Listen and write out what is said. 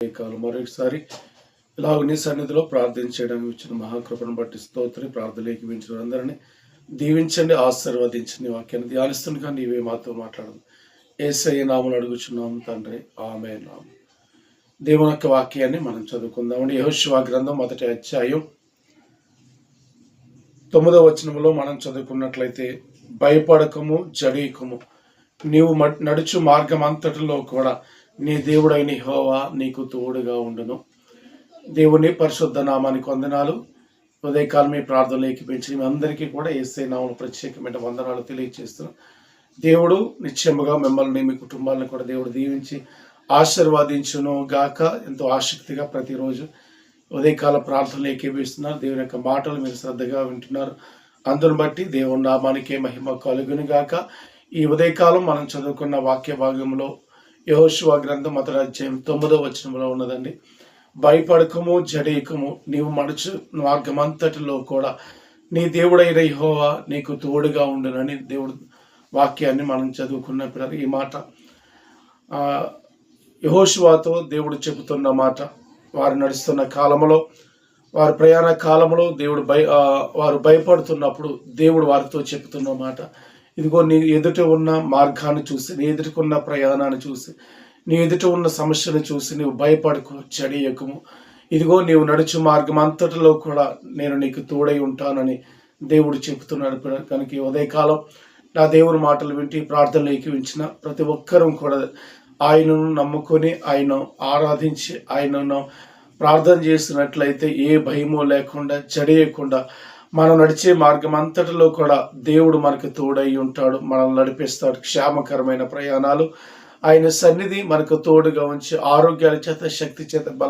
కాలు మరొకసారి ఇలాగ నీ సన్నిధిలో ప్రార్థన చేయడానికి వచ్చిన మహాకృపను బట్టి స్తోత్రి ప్రార్థనలోకి ఏకీవించిన అందరినీ దీవించండి ఆశీర్వదించండి వాక్యాన్ని ధ్యానిస్తుండగా నీవే మాతో మాట్లాడదు. ఏసఐ నామలు అడుగుచున్నాము తండ్రి. ఆమె నామం దేవుని యొక్క వాక్యాన్ని మనం చదువుకుందాం యహోశివా గ్రంథం మొదటి అధ్యాయం తొమ్మిదవ వచనంలో మనం చదువుకున్నట్లయితే భయపడకము జడీకము. నీవు నడుచు మార్గం అంతటిలో కూడా నీ దేవుడైన హోవా నీకు తోడుగా ఉండును. దేవుని పరిశుద్ధ నామానికి వందనాలు. ఉదయకాలం మీ ప్రార్థనలు ఏకిపించి మీ అందరికీ కూడా ఏసే నామలు ప్రత్యేకమైన వందనాలు తెలియజేస్తున్నాం దేవుడు నిశ్చయముగా మిమ్మల్ని మీ కుటుంబాలను కూడా దేవుడు దీవించి ఆశీర్వాదించును గాక. ఎంతో ఆసక్తిగా ప్రతిరోజు ఉదయకాల ప్రార్థనలు ఏకీపిస్తున్నారు దేవుని యొక్క మాటలు మీరు శ్రద్ధగా వింటున్నారు. అందును బట్టి దేవుని నామానికే మహిమ కలుగును గాక. ఈ ఉదయకాలం మనం చదువుకున్న వాక్య భాగంలో యహోశివ గ్రంథం అతడు అధ్యాయం తొమ్మిదో వచనంలో ఉన్నదండి. భయపడకము జడేకము నీవు మడుచు మార్గమంతటిలో కూడా నీ దేవుడైన యహోవా నీకు తోడుగా ఉండునని దేవుడు వాక్యాన్ని మనం చదువుకున్నప్పుడు ఈ మాట. యహోశివాతో దేవుడు చెబుతున్న మాట వారు నడుస్తున్న కాలంలో వారి ప్రయాణ కాలంలో దేవుడు భయ వారు భయపడుతున్నప్పుడు దేవుడు వారితో చెబుతున్న మాట. ఇదిగో నీ ఎదుట ఉన్న మార్గాన్ని చూసి నీ ఎదుటకున్న ప్రయాణాన్ని చూసి నీ ఎదుట ఉన్న సమస్యను చూసి నీవు భయపడకు చెడియకము. ఇదిగో నీవు నడుచు మార్గం అంతటిలో కూడా నేను నీకు తోడై ఉంటానని దేవుడు చెబుతున్నాడు. కనుక ఉదయకాలం నా దేవుని మాటలు వింటి ప్రార్థనలు ఏకీవించిన ప్రతి ఒక్కరూ కూడా ఆయనను నమ్ముకొని ఆయన ఆరాధించి ఆయనను ప్రార్థన చేసినట్లయితే ఏ భయమో లేకుండా చెడియకుండా మనం నడిచే మార్గం అంతటిలో కూడా దేవుడు మనకు తోడై ఉంటాడు. మనల్ని నడిపిస్తాడు. క్షేమకరమైన ప్రయాణాలు. ఆయన సన్నిధి మనకు తోడుగా ఉంచి ఆరోగ్యాల చేత శక్తి చేత బలం